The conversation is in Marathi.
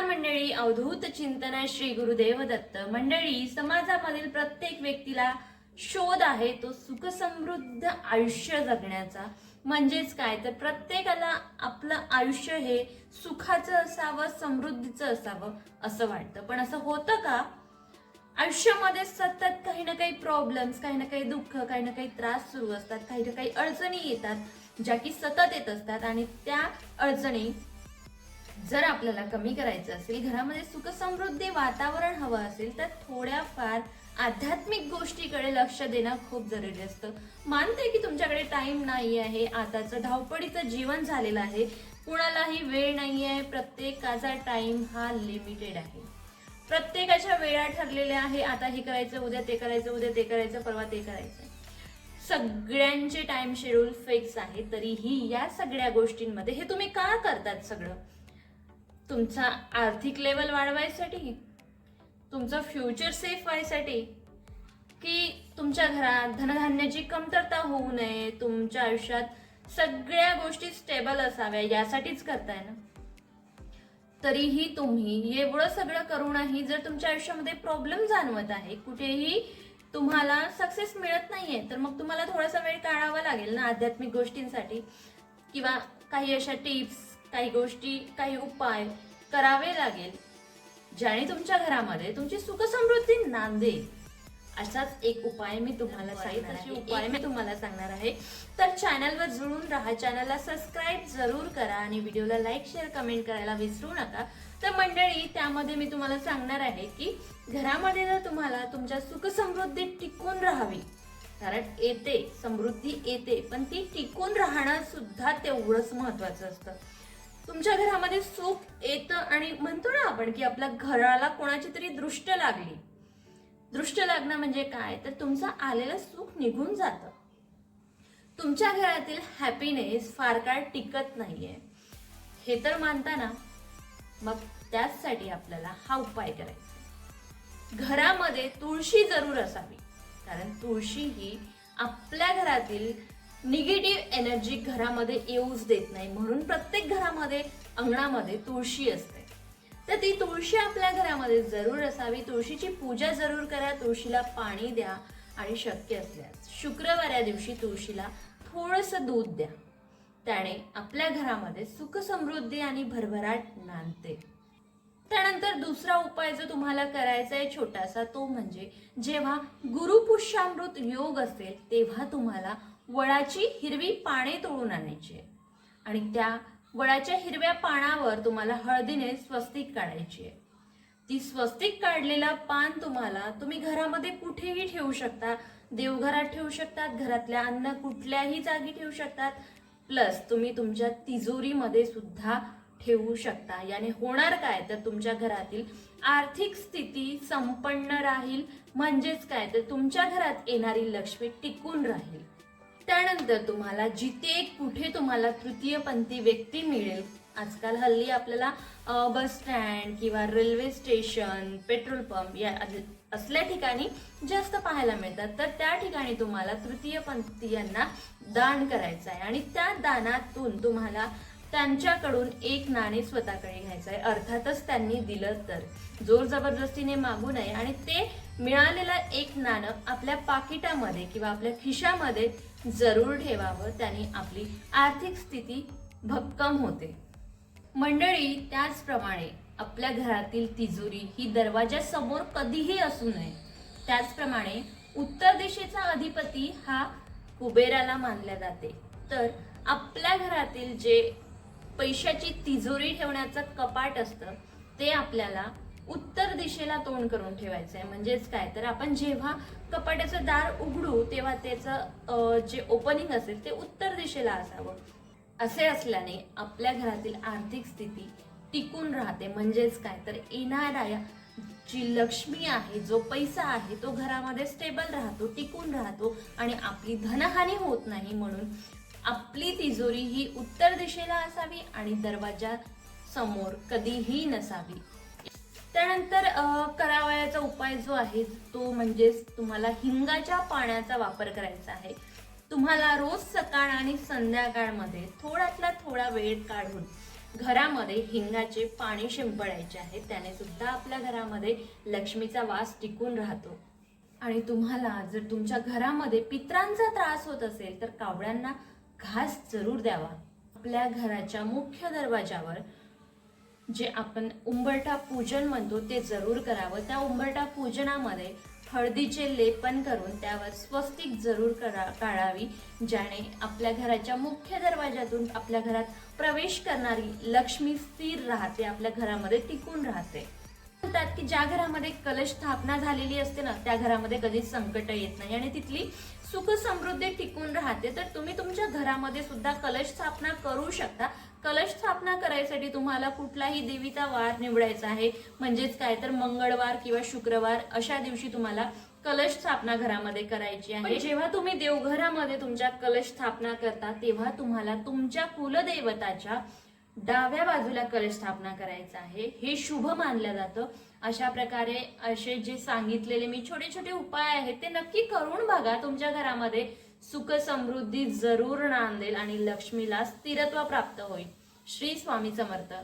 नमस्कार मंडळी. अवधूत चिंतन श्री गुरुदेव दत्त. मंडळी समाजामधील प्रत्येक व्यक्तीला शोध आहे तो सुख समृद्ध आयुष्य जगण्याचा. म्हणजेच काय? तर प्रत्येकाला आपलं आयुष्य हे सुखाचं असावं समृद्धीचं असावं असं वाटतं. पण असं होतं का? आयुष्यामध्ये सतत काही ना काही प्रॉब्लेम्स काही ना काही दुःख काही ना काही त्रास सुरू असतात. काही ना काही अडचणी येतात ज्या की सतत येत असतात आणि त्या अडचणी जर आपल्याला कमी करायचं असेल घरामध्ये सुख समृद्धी वातावरण हवं असेल तर थोड्याफार आध्यात्मिक गोष्टीकडे लक्ष देणं खूप जरुरी असतं. मानते की तुमच्याकडे टाइम नाही आहे आताचं धावपळीचं जीवन झालेलं आहे. कुणालाही वेळ नाही आहे प्रत्येकाचा टाइम हा लिमिटेड आहे. प्रत्येकाच्या वेळा ठरलेल्या आहे आता हे करायचं उद्या ते करायचं उद्या ते करायचं परवा ते करायचं. सगळ्यांचे टाइम शेड्यूल फिक्स आहे तरीही या सगळ्या गोष्टींमध्ये हे तुम्ही का करतात सगळं? तुमचा आर्थिक लेवल वाढवायसाठी तुमचं फ्युचर सेफ व्हायसाठी की तुमच्या घरात धनधान्याची कमतरता होऊ नये तुमच्या आयुष्यात सगळ्या गोष्टी स्टेबल असाव्या यासाठीच करताय ना? तरीही तुम्ही एवढं सगळं करूनही जर तुमच्या आयुष्यामध्ये प्रॉब्लेम जाणवत आहे कुठेही तुम्हाला सक्सेस मिळत नाहीये तर मग तुम्हाला थोडासा वेळ काढावा लागेल ना आध्यात्मिक गोष्टींसाठी? किंवा काही अशा टिप्स काही गोष्टी काही उपाय करावे लागेल ज्याने तुमच्या घरामध्ये तुमची सुख समृद्धी नांदेल. असाच एक उपाय मी तुम्हाला सांगणार आहे. उपाय मी तुम्हाला सांगणार आहे. तर चॅनलवर जुळून राहा चॅनलला सबस्क्राईब जरूर करा आणि व्हिडिओला लाईक शेअर कमेंट करायला विसरू नका. तर मंडळी त्यामध्ये मी तुम्हाला सांगणार आहे की घरामध्ये जर तुम्हाला तुमच्या सुख समृद्धी टिकून राहावी कारण येते समृद्धी येते पण ती टिकून राहणं सुद्धा तेवढंच महत्वाचं असतं. तुमच्या घरामध्ये सुख येतं आणि म्हणतो ना आपण की आपल्या घराला कोणाची तरी दृष्ट लागली. दृष्ट लागणं म्हणजे काय? तर तुमचं आलेलं सुख निघून जातं. तुमच्या घरातील हॅपीनेस फार काळ टिकत नाहीये. हे तर मानताना मग त्याचसाठी आपल्याला हा उपाय करायचा. घरामध्ये तुळशी जरूर असावी. कारण तुळशी ही आपल्या घरातील निगेटिव्ह एनर्जी घरामध्ये येऊच देत नाही. म्हणून प्रत्येक घरामध्ये अंगणामध्ये तुळशी असते. तर ती तुळशी आपल्या घरामध्ये जरूर असावी. तुळशीची पूजा जरूर करा. तुळशीला पाणी द्या आणि शक्य असल्यास. शुक्रवार दिवशी तुळशीला थोडंसं दूध द्या. त्याने आपल्या घरामध्ये सुख समृद्धी आणि भरभराट नांदते. त्यानंतर दुसरा उपाय जो तुम्हाला करायचा आहे छोटासा तो म्हणजे जेव्हा गुरुपुष्यामृत योग असेल तेव्हा तुम्हाला वडाची हिरवी पाने तोडून आणायची आहे. आणि त्या वडाच्या हिरव्या पानावर तुम्हाला हळदीने स्वस्तिक काढायची आहे. ती स्वस्तिक काढलेला पान तुम्हाला तुम्ही घरामध्ये कुठेही ठेवू शकता देवघरात ठेवू शकतात घरातल्या अन्न कुठल्याही जागी ठेवू शकतात. प्लस तुम्ही तुमच्या तिजोरीमध्ये सुद्धा ठेवू शकता. याने होणार काय? तर तुमच्या घरातील आर्थिक स्थिती संपन्न राहील. म्हणजेच काय? तर तुमच्या घरात येणारी लक्ष्मी टिकून राहील. त्यानंतर तुम्हाला जिथे कुठे तुम्हाला तृतीयपंथी व्यक्ती मिळेल आजकाल हल्ली आपल्याला बस स्टँड किंवा रेल्वे स्टेशन पेट्रोल पंप या असल्या ठिकाणी जास्त पाहायला मिळतात. तर त्या ठिकाणी तुम्हाला तृतीयपंथीयांना दान करायचं आहे. आणि त्या दानातून तुम्हाला त्यांच्याकडून एक नाणे स्वतःकडे घ्यायचं आहे. अर्थातच त्यांनी दिलं तर. जोर जबरदस्तीने मागू नये. आणि ते मिळालेलं एक नाणं आपल्या पाकिटामध्ये किंवा आपल्या खिशामध्ये जरूर ठेवावं त्याने आपली आर्थिक स्थिती भक्कम होते. मंडळी त्याचप्रमाणे आपल्या घरातील तिजोरी ही दरवाज्यासमोर कधीही असू नये. त्याचप्रमाणे उत्तर दिशेचा अधिपती हा कुबेराला मानल्या जाते. तर आपल्या घरातील जे पैशाची तिजोरी ठेवण्याचं कपाट असतं ते आपल्याला उत्तर दिशेला तोंड करून ठेवायचं आहे म्हणजेच काय? तर आपण जेव्हा कपाट्याचं दार उघडू तेव्हा त्याचं जे ओपनिंग असेल ते उत्तर दिशेला असावं. असे असल्याने आपल्या घरातील आर्थिक स्थिती टिकून राहते. म्हणजेच काय? तर येणाऱ्या जी लक्ष्मी आहे जो पैसा आहे तो घरामध्ये स्टेबल राहतो टिकून राहतो आणि आपली धनहानी होत नाही म्हणून आपली तिजोरी ही उत्तर दिशेला असावी आणि दरवाजा समोर कधीही नसावी. त्यानंतर करावयाचा उपाय जो आहे तो म्हणजेच तुम्हाला हिंगाच्या पाण्याचा वापर करायचा आहे. तुम्हाला रोज सकाळ आणि संध्याकाळमध्ये थोड्यातला थोडा वेळ काढून घरामध्ये हिंगाचे पाणी शिंपडायचे आहे. त्याने सुद्धा आपल्या घरामध्ये लक्ष्मीचा वास टिकून राहतो. आणि तुम्हाला जर तुमच्या घरामध्ये पित्रांचा त्रास होत असेल तर कावळ्यांना घास जरूर द्यावा. आपल्या घराच्या मुख्य दरवाजावर जे आपण उंबरठा पूजन म्हणतो ते जरूर करावं. त्या उंबरठा पूजनामध्ये हळदीचे लेपन करून त्यावर स्वस्तिक जरूर करा काढावी ज्याने आपल्या घराच्या मुख्य दरवाजातून आपल्या घरात प्रवेश करणारी लक्ष्मी स्थिर राहते आपल्या घरामध्ये टिकून राहते. म्हणतात की ज्या घरामध्ये कलश स्थापना झालेली असते ना त्या घरामध्ये कधीच संकट येत नाही. आणि तिथली सुख समृद्धी टिकून राहते. तर तुम्ही तुमच्या घरामध्ये सुद्धा कलश स्थापना करू शकता. कलश स्थापना करायसाठी तुम्हाला कुठलाही देवीचा वार निवडायचा आहे. म्हणजेच काय तर मंगळवार किंवा शुक्रवार अशा दिवशी तुम्हाला कलश स्थापना घरामध्ये करायची आहे. जेव्हा तुम्ही देवघरामध्ये तुमच्या कलश स्थापना करता तेव्हा तुम्हाला तुमच्या कुलदेवताच्या डाव्या बाजूला कलश स्थापना करायचा आहे. हे शुभ मानलं जातं. अशा प्रकारे असे जे सांगितलेले मी छोटे छोटे उपाय आहेत ते नक्की करून बघा. तुमच्या घरामध्ये सुख समृद्धी जरूर नांदेल आणि लक्ष्मीला स्थिरत्व प्राप्त होईल. श्री स्वामी समर्थ.